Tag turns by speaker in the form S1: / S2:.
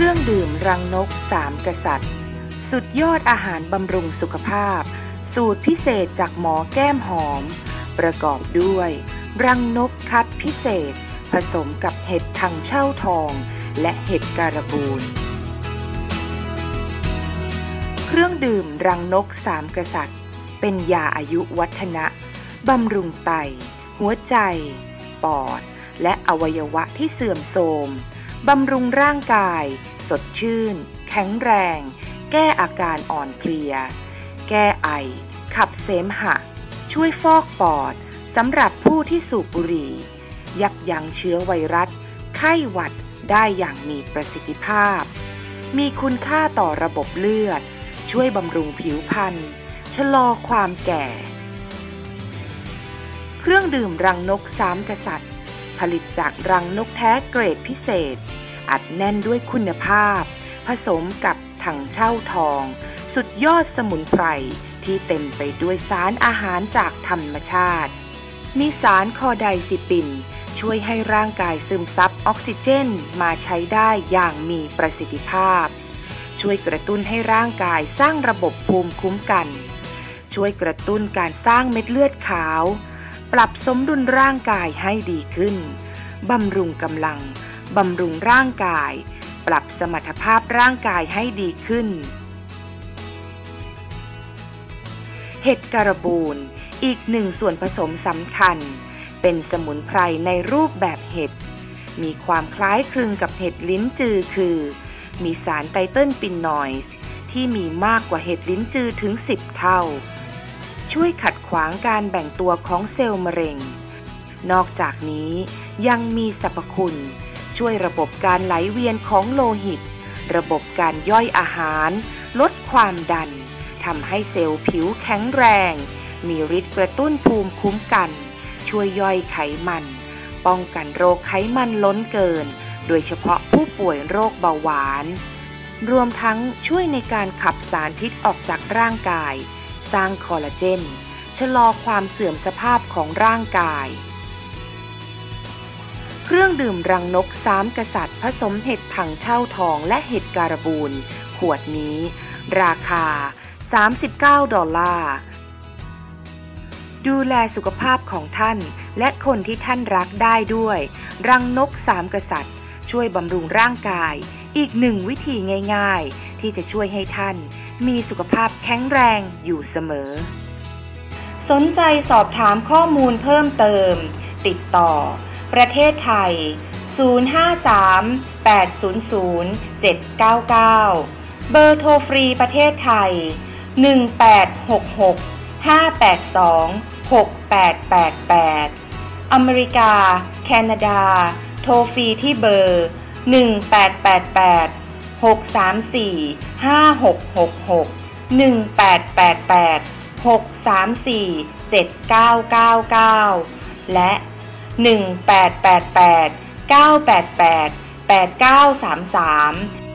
S1: ครื่องดื่มรังนกสามกษัตริย์ สุดยอดอาหารบำรุงสุขภาพ สูตรพิเศษจากหมอแก้มหอม ประกอบด้วย รังนกคัดพิเศษ ผสมกับเห็ดถังเช่าทอง และเห็ดการบูนเครื่องดื่มรังนกสามกษัตริย์ เป็นยาอายุวัฒนะบำรุงไต หัวใจ ปอด และอวัยวะที่เสื่อมโทรม บำรุงร่างกาย สดชื่น แข็งแรง แก้อาการอ่อนเพลีย แก้ไอ ขับเสมหะ ช่วยฟอกปอดสำหรับผู้ที่สูบบุหรี่ ยับยั้งเชื้อไวรัส ไข้หวัดได้อย่างมีประสิทธิภาพ มีคุณค่าต่อระบบเลือด ช่วยบำรุงผิวพรรณชะลอความแก่ เครื่องดื่มรังนกสามกษัตริย์ ผลิตจากรังนกแท้เกรดพิเศษ อัดแน่นด้วยคุณภาพ ผสมกับถังเช่าทอง สุดยอดสมุนไพรที่เต็มไปด้วยสารอาหารจากธรรมชาติ มีสารคอไดซิปิน ช่วยให้ร่างกายซึมซับออกซิเจนมาใช้ได้อย่างมีประสิทธิภาพ ช่วยกระตุ้นให้ร่างกายสร้างระบบภูมิคุ้มกัน ช่วยกระตุ้นการสร้างเม็ดเลือดขาว ปรับสมดุลร่างกายให้ดีขึ้น บำรุงกำลัง บำรุงร่างกาย ปรับสมรรถภาพร่างกายให้ดีขึ้น เห็ดการบูนอีกหนึ่งส่วนผสมสำคัญ เป็นสมุนไพรในรูปแบบเห็ด มีความคล้ายคลึงกับเห็ดลิ้นจือคือ มีสารไตเติลปินนอยส์ที่มีมากกว่าเห็ดลิ้นจือถึง 10 เท่า ช่วยขัดขวางการแบ่งตัวของเซลล์มะเร็ง นอกจากนี้ยังมีสรรพคุณ ช่วยระบบการไหลเวียนของโลหิต ระบบการย่อยอาหาร ลดความดันทำให้เซลล์ผิวแข็งแรง มีฤทธิ์กระตุ้นภูมิคุ้มกัน ช่วยย่อยไขมัน ป้องกันโรคไขมันล้นเกิน โดยเฉพาะผู้ป่วยโรคเบาหวาน รวมทั้งช่วยในการขับสารพิษออกจากร่างกาย สร้างคอลลาเจน ชะลอความเสื่อมสภาพของร่างกาย เครื่องดื่มรังนกสามกษัตริย์ ผสมเห็ดถังเช่าทองและเห็ดการบูนขวดนี้ ราคา 39 ดอลลาร์ ดูแลสุขภาพของท่านและคนที่ท่านรักได้ด้วย รังนกสามกษัตริย์ ช่วยบำรุงร่างกาย อีกหนึ่งวิธีง่าย ๆ ที่จะช่วยให้ท่าน มีสุขภาพแข็งแรงอยู่เสมอ สนใจสอบถามข้อมูลเพิ่มเติม ติดต่อ ประเทศไทย 053 800 799 เบอร์โทรฟรีประเทศไทย 1866 582 6888 อเมริกา แคนาดา โทรฟรีที่เบอร์ 1888 634 5666 1888 634 7999 และ 1888 988 8933